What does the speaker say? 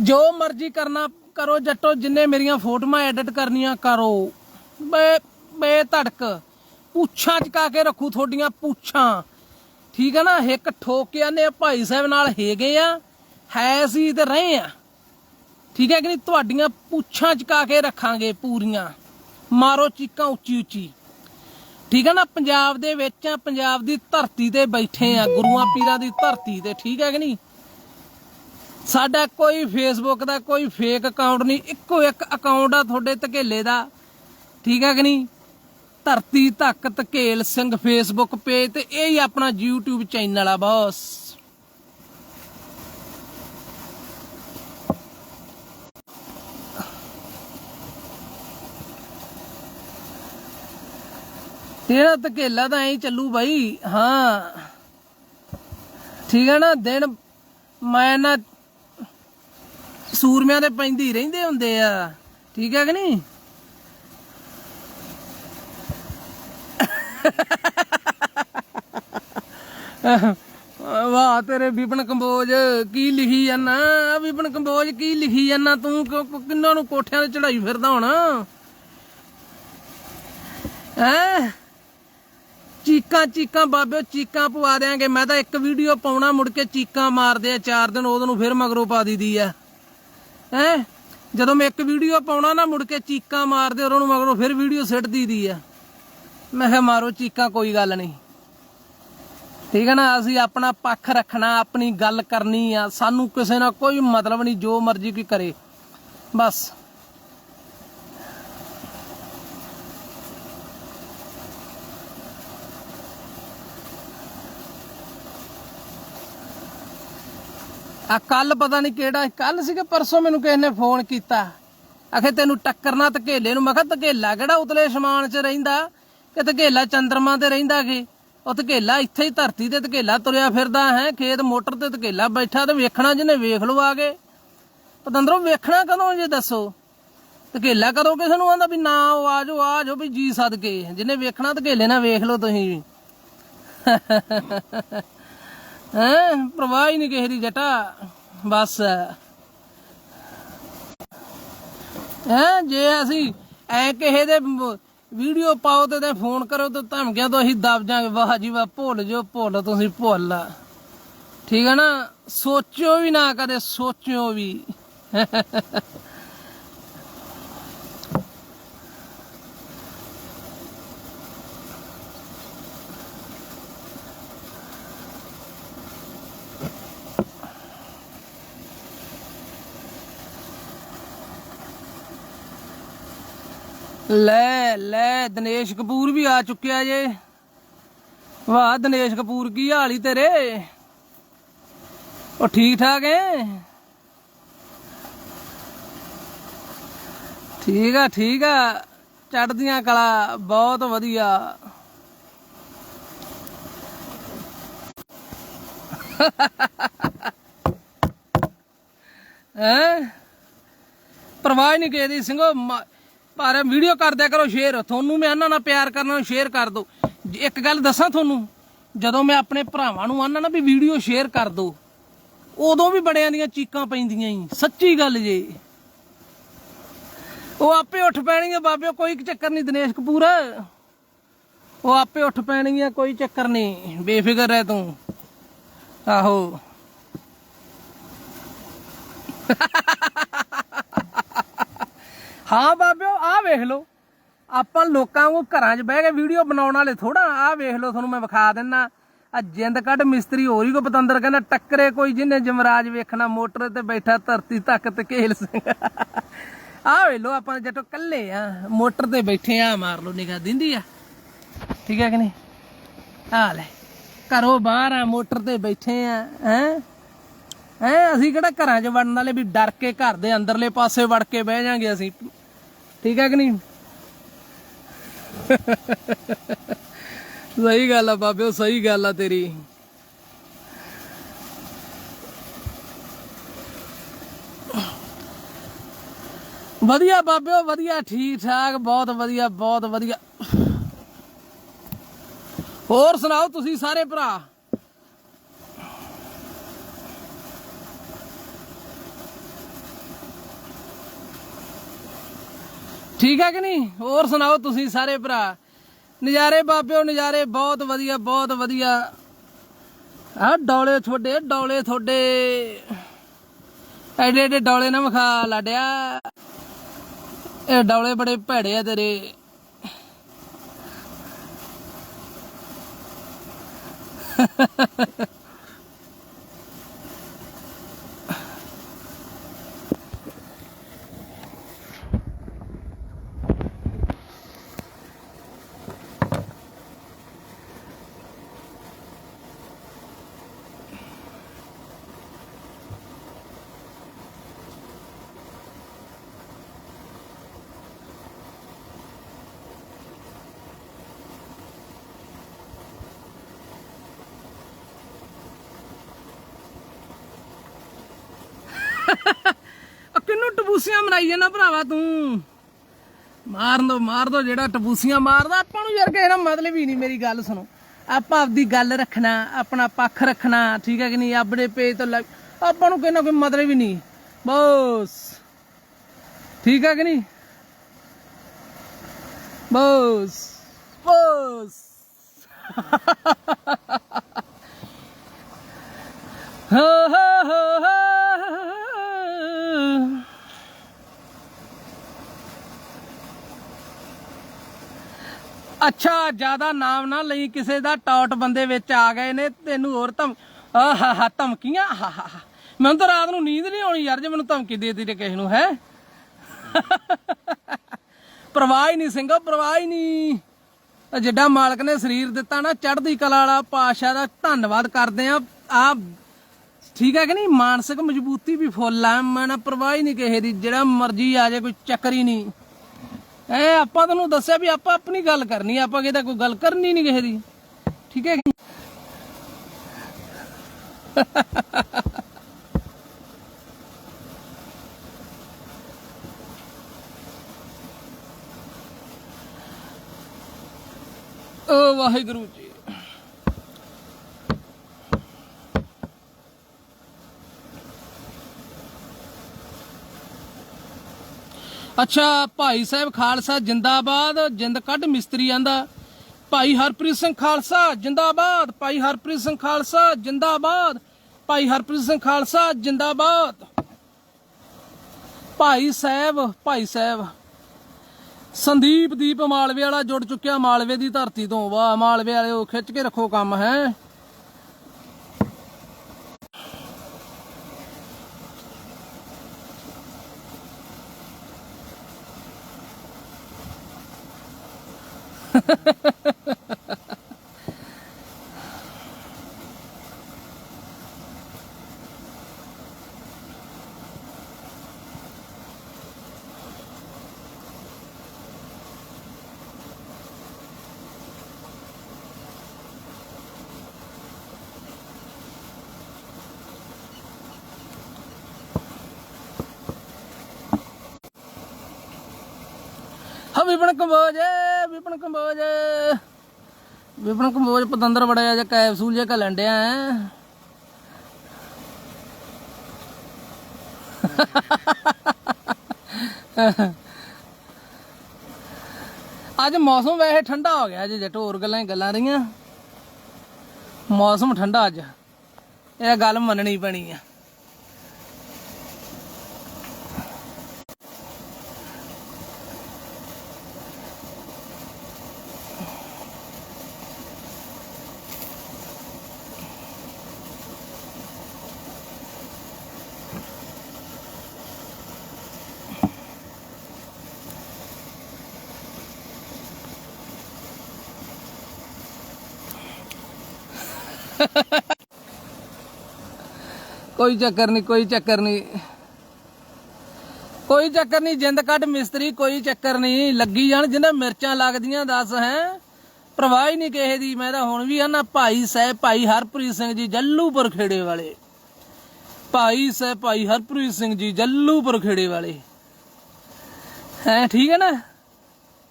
ਜੋ ਮਰਜ਼ੀ ਕਰਨਾ ਕਰੋ, ਜੱਟੋ, ਜਿੰਨੇ ਮੇਰੀਆਂ ਫੋਟੋਆਂ ਐਡਿਟ ਕਰਨੀਆਂ ਕਰੋ। ਬੇ ਬੇ ਧੜਕ। ਪੁੱਛਾਂ ਚਕਾ ਕੇ ਰੱਖੂ ਤੁਹਾਡੀਆਂ ਪੁੱਛਾਂ। ਠੀਕ ਹੈ ਨਾ? ਇੱਕ ਠੋਕਿਆ ਨੇ ਭਾਈ ਸਾਹਿਬ ਨਾਲ ਹੈਗੇ ਆ, ਹੈ ਸੀ ਤੇ ਰਹੇ ਆ। ਠੀਕ ਹੈ ਕਿ ਨਹੀਂ? ਤੁਹਾਡੀਆਂ ਪੁੱਛਾਂ ਚਕਾ ਕੇ ਰੱਖਾਂਗੇ ਪੂਰੀਆਂ। ਮਾਰੋ ਚੀਕਾਂ ਉੱਚੀ ਉੱਚੀ। ਠੀਕ ਹੈ ਨਾ? ਪੰਜਾਬ ਦੇ ਵਿੱਚ ਆ, ਪੰਜਾਬ ਦੀ ਧਰਤੀ ਤੇ ਬੈਠੇ ਆ, ਗੁਰੂਆਂ ਪੀਰਾਂ ਦੀ ਧਰਤੀ ਤੇ। ਠੀਕ ਹੈ ਕਿ ਨਹੀਂ? ਸਾਡਾ ਕੋਈ ਫੇਸਬੁੱਕ ਦਾ ਕੋਈ ਫੇਕ ਅਕਾਊਂਟ ਨਹੀਂ, ਇੱਕੋ ਇੱਕ ਅਕਾਊਂਟ ਆ ਤੁਹਾਡੇ ਧਕੇਲੇ ਦਾ। ਠੀਕ ਹੈ ਕਿ ਨਹੀਂ? ਧਰਤੀ, ਧੱਕ, ਧਕੇਲ, ਸਿੰਘ ਫੇਸਬੁੱਕ ਪੇਜ ਤੇ ਇਹ ਹੀ ਆਪਣਾ YouTube ਚੈਨਲ ਆ ਬਸ। ਤੇਰਾ ਧਕੇਲਾ ਤਾਂ ਐਂ ਚੱਲੂ ਬਾਈ, ਹਾਂ। ਠੀਕ ਹੈ ਨਾ, ਦਿਨ ਮੈਂ ਨਾ ਸੂਰਮਿਆਂ ਦੇ ਪੈਂਦੀ ਰਹਿੰਦੇ ਹੁੰਦੇ ਆ। ਠੀਕ ਹੈ ਕਿ ਨਹੀਂ? ਵਾਹ, ਤੇਰੇ ਵਿਪਨ ਕੰਬੋਜ ਕੀ ਲਿਖੀ ਜਾਨਾ ਵਿਪਨ ਕੰਬੋਜ ਕੀ ਲਿਖੀ ਜਾਨਾ ਤੂੰ ਕਿਉਂ- ਕਿੰਨਾਂ ਨੂੰ ਕੋਠਿਆਂ ਤੇ ਚੜਾਈ ਫਿਰਦਾ ਹੋਣਾ? ਹੈ? ਚੀਕਾਂ ਚੀਕਾਂ ਬਾਬਿਓ ਚੀਕਾਂ ਪਵਾ ਦਿਆਂਗੇ। ਮੈਂ ਤਾਂ ਇੱਕ ਵੀਡੀਓ ਪਾਉਣਾ, ਮੁੜ ਕੇ ਚੀਕਾਂ ਮਾਰਦੇ ਆ ਚਾਰ ਦਿਨ, ਉਹਦੋਂ ਨੂੰ ਫਿਰ ਮਗਰੋਂ ਪਾ ਦੀਦੀ ਆ। ਹੈ? ਜਦੋਂ ਮੈਂ ਇੱਕ ਵੀਡੀਓ ਪਾਉਣਾ ਨਾ, ਮੁੜ ਕੇ ਚੀਕਾਂ ਮਾਰਦੇ ਉਹਨਾਂ ਨੂੰ ਮਗਰੋਂ, ਫਿਰ ਵੀਡੀਓ ਸਿੱਟ ਦੀਦੀ ਆ। ਮੈਂ ਕਿਹਾ, ਮਾਰੋ ਚੀਕਾਂ, ਕੋਈ ਗੱਲ ਨਹੀਂ। ਠੀਕ ਹੈ ਨਾ, ਅਸੀਂ ਆਪਣਾ ਪੱਖ ਰੱਖਣਾ, ਆਪਣੀ ਗੱਲ ਕਰਨੀ ਆ। ਸਾਨੂੰ ਕਿਸੇ ਨਾਲ ਕੋਈ ਮਤਲਬ ਨਹੀਂ, ਜੋ ਮਰਜ਼ੀ ਕੋਈ ਕਰੇ। ਬਸ। ਆ ਕੱਲ ਪਤਾ ਨਹੀਂ ਕਿਹੜਾ, ਕੱਲ ਸੀਗਾ, ਪਰਸੋਂ ਮੈਨੂੰ ਕਿਸੇ ਨੇ ਫੋਨ ਕੀਤਾ। ਆਖੇ ਤੈਨੂੰ ਟੱਕਰਨਾ ਧਕੇਲੇ ਨੂੰ, ਮੈਂ ਕਿਹਾ ਧਕੇਲਾ ਕਿਹੜਾ ਉਤਲੇ ਅਸਮਾਨ 'ਚ ਰਹਿੰਦਾ? ਕਿ ਧਕੇਲਾ ਚੰਦਰਮਾ ਤੇ ਰਹਿੰਦਾ ਕਿ ਉਹ ਧਕੇਲਾ ਇੱਥੇ ਹੀ ਧਰਤੀ ਤੇ ਧਕੇਲਾ ਤੁਰਿਆ ਫਿਰਦਾ ਹੈ, ਖੇਤ ਮੋਟਰ ਤੇ ਧਕੇਲਾ ਬੈਠਾ ਤੇ ਵੇਖਣਾ ਜਿਹਨੇ ਵੇਖ ਲੋ ਆ ਕੇ। ਪਤੰਦਰੋਂ, ਵੇਖਣਾ ਕਦੋਂ ਜੇ ਦੱਸੋ? ਧਕੇਲਾ ਕਦੋਂ ਕਿਸੇ ਨੂੰ ਆਂਦਾ ਵੀ ਨਾ, ਉਹ ਆ ਜਾਓ, ਆ ਵੀ ਜੀ ਸਦਕੇ। ਜਿਹਨੇ ਵੇਖਣਾ ਧਕੇਲੇ ਨਾਲ ਵੇਖ ਲੋ ਤੁਸੀਂ ਹੈਂ? ਪ੍ਰਵਾਹ ਹੀ ਨਹੀਂ ਕਿਸੇ ਦੀ ਜਟਾ, ਬਸ। ਹੈਂ? ਜੇ ਅਸੀਂ ਐ ਕਿਸੇ ਦੇ ਵੀਡੀਓ ਪਾਓ ਤੇ ਤੇ ਫੋਨ ਕਰੋ ਤੇ ਧਮਕੀਆਂ ਤੋਂ ਅਸੀਂ ਦਬ ਜਾਾਂਗੇ ਵਾਹ ਜੀ ਵਾਹ, ਭੁੱਲ ਜੋ ਭੁੱਲ ਤੁਸੀਂ ਭੁੱਲ। ਠੀਕ ਹੈ ਨਾ? ਸੋਚਿਓ ਵੀ ਨਾ ਕਦੇ, ਸੋਚਿਓ ਵੀ। ਲੈ ਲੈ, ਦਿਨੇਸ਼ ਕਪੂਰ ਵੀ ਆ ਚੁੱਕਿਆ ਜੇ। ਵਾਹ, ਦਿਨੇਸ਼ ਕਪੂਰ, ਕੀ ਹਾਲ ਈ ਤੇਰੇ? ਉਹ ਠੀਕ ਠਾਕ ਹੈ ਠੀਕ ਆ ਠੀਕ ਆ। ਚੜਦੀਆਂ ਕਲਾ ਬਹੁਤ ਵਧੀਆ। ਹੈ? ਪਰਵਾਹ ਨਹੀਂ ਕਿਸੇ ਦੀ, ਸਿੰਘੋ, ਮ- ਪਰ ਵੀਡੀਓ ਕਰਦਿਆ ਕਰੋ ਸ਼ੇਅਰ ਤੁਹਾਨੂੰ ਮੈਂ ਇਹਨਾਂ ਨਾਲ ਪਿਆਰ ਕਰਨਾ ਨੂੰ ਸ਼ੇਅਰ ਕਰ ਦਿਓ ਇੱਕ ਗੱਲ ਦੱਸਾਂ ਤੁਹਾਨੂੰ, ਜਦੋਂ ਮੈਂ ਆਪਣੇ ਭਰਾਵਾਂ ਨੂੰ ਆਨਾ ਨਾ ਵੀ ਵੀਡੀਓ ਸ਼ੇਅਰ ਕਰ ਦਿਓ ਉਦੋਂ ਵੀ ਬੜਿਆਂ ਦੀਆਂ ਚੀਕਾਂ ਪੈਂਦੀਆਂ ਹੀ ਸੱਚੀ ਗੱਲ ਜੇ। ਉਹ ਆਪੇ ਉੱਠ ਪੈਣਗੇ ਬਾਬਿਓ ਕੋਈ ਚੱਕਰ ਨਹੀਂ ਦਿਨੇਸ਼ ਕਪੂਰ। ਉਹ ਆਪੇ ਉੱਠ ਪੈਣਗੀਆਂ, ਕੋਈ ਚੱਕਰ ਨਹੀਂ ਬੇਫਿਕਰ ਰਹਿ ਤੂੰ। ਆਹੋ। ਹਾਂ ਬਾਬਿਓ, ਆਹ ਵੇਖ ਲਓ। ਆਪਾਂ ਲੋਕਾਂ ਨੂੰ ਘਰਾਂ 'ਚ ਬਹਿ ਕੇ ਵੀਡੀਓ ਬਣਾਉਣ ਵਾਲੇ ਥੋੜਾ ਆਹ ਵੇਖ ਲਓ, ਤੁਹਾਨੂੰ ਮੈਂ ਵਿਖਾ ਦਿੰਨਾ। ਆ ਜਿੰਦ ਕੱਢ ਮਿਸਤਰੀ ਹੋਰ ਕੋ ਪਤੰਦਰ ਕਹਿੰਦਾ, ਟੱਕਰੇ ਕੋਈ ਜਿਹਨੇ ਜਮਰਾਜ ਵੇਖਣਾ, ਮੋਟਰ ਤੇ ਬੈਠਾ, ਧਰਤੀ ਤੱਕ ਤੇ ਕੇਲ ਸਿੰਘ। ਆਹ ਵੇਖ ਲੋ ਆਪਾਂ ਜੱਟੋ ਕੱਲੇ ਆ, ਮੋਟਰ ਤੇ ਬੈਠੇ ਆ ਮਾਰ ਲੋ ਨਿਗਾਹ ਦਿੰਦੀ ਆ। ਠੀਕ ਹੈ ਕਿ ਨਹੀਂ? ਆ ਲੈ, ਘਰੋਂ ਬਾਹਰ ਆ, ਮੋਟਰ ਤੇ ਬੈਠੇ ਆ, ਹੈ? ਹੈ, ਅਸੀਂ ਕਿਹੜਾ ਘਰਾਂ 'ਚ ਵੜਨ ਵਾਲੇ ਵੀ ਡਰ ਕੇ ਘਰ ਦੇ ਅੰਦਰਲੇ ਪਾਸੇ ਵੜ ਕੇ ਬਹਿ ਜਾਾਂਗੇ ਅਸੀਂ। ਠੀਕ ਹੈ ਕਿ ਨਹੀਂ? ਸਹੀ ਗੱਲ ਆ ਬਾਬਿਓ ਸਹੀ ਗੱਲ ਆ ਤੇਰੀ। ਵਧੀਆ ਬਾਬਿਓ ਵਧੀਆ ਠੀਕ ਠਾਕ ਬਹੁਤ ਵਧੀਆ ਬਹੁਤ ਵਧੀਆ। ਹੋਰ ਸੁਣਾਓ ਤੁਸੀਂ ਸਾਰੇ ਭਰਾ? ਠੀਕ ਹੈ ਕਿ ਨਹੀਂ? ਹੋਰ ਸੁਣਾਓ ਤੁਸੀਂ ਸਾਰੇ ਭਰਾ? ਨਜ਼ਾਰੇ ਬਾਬਿਓ, ਨਜ਼ਾਰੇ ਬਹੁਤ ਵਧੀਆ ਬਹੁਤ ਵਧੀਆ। ਆ ਡੌਲੇ ਤੁਹਾਡੇ ਡੌਲੇ ਤੁਹਾਡੇ। ਐਡੇ ਐਡੇ ਡੌਲੇ ਨਾ ਵਿਖਾ, ਲਾਡਿਆ। ਇਹ ਡੌਲੇ ਬੜੇ ਭੈੜੇ ਆ ਤੇਰੇ। ਆ ਕਿੰਨੂੰ ਟਬੂਸੀਆਂ ਮਨਾਈ ਜਾਂਦਾ ਭਰਾਵਾ ਤੂੰ? ਮਾਰਨ ਦੋ, ਮਾਰ ਦੋ ਜਿਹੜਾ ਟਬੂਸੀਆਂ ਮਾਰਦਾ, ਆਪਾਂ ਨੂੰ ਯਾਰ ਕਿਸੇ ਦਾ ਮਤਲਬ ਹੀ ਨਹੀਂ ਮੇਰੀ ਗੱਲ ਸੁਣੋ। ਆਪਾਂ ਆਪਦੀ ਗੱਲ ਰੱਖਣਾ, ਆਪਣਾ ਪੱਖ ਰੱਖਣਾ, ਠੀਕ ਹੈ ਕਿ ਨਹੀਂ? ਆਪਣੇ ਪੇਜ ਤੋਂ ਆਪਾਂ ਨੂੰ ਕਿੰਨਾ ਕੋਈ ਮਤਲਬ ਹੀ ਨਹੀਂ। ਬਸ। ਠੀਕ ਹੈ ਕਿ ਨਹੀਂ? ਬਸ। ਬਸ। ਹੋ ਹੋ ਹੋ। ਅੱਛਾ, ਜ਼ਿਆਦਾ ਨਾਮ ਨਾ ਲਈ ਕਿਸੇ ਦਾ ਟੌਟ ਬੰਦੇ ਵਿੱਚ ਆ ਗਏ ਨੇ, ਤੈਨੂੰ ਹੋਰ ਧਮ ਆਹਾ ਧਮਕੀਆਂ ਆਹਾ ਮੈਨੂੰ ਤਾਂ ਰਾਤ ਨੂੰ ਨੀਂਦ ਨਹੀਂ ਆਉਣੀ ਯਾਰ, ਜੇ ਮੈਨੂੰ ਧਮਕੀ ਦੇ ਦਿੱਤੀ ਤੇ ਕਿਸੇ ਨੂੰ, ਹੈ? ਪਰਵਾਹ ਹੀ ਨਹੀਂ ਸਿੰਘੋ, ਪਰਵਾਹ ਹੀ ਨਹੀਂ। ਜਿੱਡਾ ਮਾਲਕ ਨੇ ਸਰੀਰ ਦਿੱਤਾ ਨਾ, ਚੜ੍ਹਦੀ ਕਲਾ ਵਾਲਾ ਪਾਸ਼ਾ ਦਾ ਧੰਨਵਾਦ ਕਰਦੇ ਆ। ਆ, ਠੀਕ ਹੈ ਕਿ ਨਹੀਂ? ਮਾਨਸਿਕ ਮਜ਼ਬੂਤੀ ਵੀ ਫੁੱਲ ਆ, ਮੈਂ ਨਾ ਪਰਵਾਹ ਹੀ ਨਹੀਂ ਕਿਸੇ ਦੀ, ਜਿਹੜਾ ਮਰਜ਼ੀ ਆ ਜਾਏ, ਕੋਈ ਚੱਕਰ ਹੀ ਨਹੀਂ। ਐ ਆਪਾਂ ਤੁਹਾਨੂੰ ਦੱਸਿਆ ਵੀ ਆਪਾਂ ਆਪਣੀ ਗੱਲ ਕਰਨੀ ਆ, ਆਪਾਂ ਕਿਤੇ ਕੋਈ ਗੱਲ ਕਰਨੀ ਨਹੀਂ ਕਿਸੇ ਦੀ। ਠੀਕ ਹੈ ਕਿ ਵਾਹਿਗੁਰੂ ਜੀ। ਅੱਛਾ, ਭਾਈ ਸਾਹਿਬ ਖਾਲਸਾ ਜਿੰਦਾਬਾਦ, ਜਿੰਦ ਕੱਢ ਮਿਸਤਰੀ ਆਂਦਾ। ਭਾਈ ਹਰਪ੍ਰੀਤ ਸਿੰਘ ਖਾਲਸਾ, ਜਿੰਦਾਬਾਦ। ਭਾਈ ਹਰਪ੍ਰੀਤ ਸਿੰਘ ਖਾਲਸਾ, ਜਿੰਦਾਬਾਦ। ਭਾਈ ਹਰਪ੍ਰੀਤ ਸਿੰਘ ਖਾਲਸਾ, ਜਿੰਦਾਬਾਦ। ਭਾਈ ਸਾਹਿਬ ਭਾਈ ਸਾਹਿਬ। ਸੰਦੀਪ ਦੀਪ ਮਾਲਵੇ ਵਾਲਾ ਜੁੜ ਚੁੱਕਿਆ ਮਾਲਵੇ ਦੀ ਧਰਤੀ ਤੋਂ। ਵਾਹ, ਮਾਲਵੇ ਵਾਲਿਓ, ਖਿੱਚ ਕੇ ਰੱਖੋ ਕੰਮ, ਹੈ। ਹਾਂ ਵਿਪਨ ਕੰਬੋਜ ਕੰਬੋਜ ਵਿਪਨ ਕੰਬੋਜ ਪਤੰਦਰ ਬੜਾ ਜਿਹਾ ਕੈਪਸੂਲ ਜਿਹਾ ਘਲਣ ਡਿਆ ਹੈ ਅੱਜ ਮੌਸਮ ਵੈਸੇ ਠੰਡਾ ਹੋ ਗਿਆ ਜੇ ਜੱਟ ਹੋਰ ਗੱਲਾਂ ਗੱਲਾਂ ਰਹੀਆਂ। ਮੌਸਮ ਠੰਡਾ ਅੱਜ। ਇਹ ਗੱਲ ਮੰਨਣੀ ਪੈਣੀ ਆ। ਕੋਈ ਚੱਕਰ ਨਹੀਂ, ਕੋਈ ਚੱਕਰ ਨਹੀਂ। ਕੋਈ ਚੱਕਰ ਨਹੀਂ, ਜਿੰਦ ਕੱਢ ਮਿਸਤਰੀ, ਕੋਈ ਚੱਕਰ ਨਹੀਂ। ਲੱਗੀ ਜਾਣ ਜਿੰਨਾ ਮਿਰਚਾਂ ਲੱਗਦੀਆਂ, ਦੱਸ ਹੈ। ਪ੍ਰਵਾਹ ਹੀ ਨਹੀਂ ਕਿਸੇ ਦੀ। ਮੈਂ ਤਾਂ ਹੁਣ ਵੀ ਆ ਨਾ ਭਾਈ ਸਾਹਿਬ, ਭਾਈ ਹਰਪ੍ਰੀਤ ਸਿੰਘ ਜੀ, ਜੱਲੂਪੁਰ ਖੇੜੇ ਵਾਲੇ। ਭਾਈ ਸਾਹਿਬ, ਭਾਈ ਹਰਪ੍ਰੀਤ ਸਿੰਘ ਜੀ, ਜੱਲੂਪੁਰ ਖੇੜੇ ਵਾਲੇ। ਹੈ, ਠੀਕ ਹੈ ਨਾ?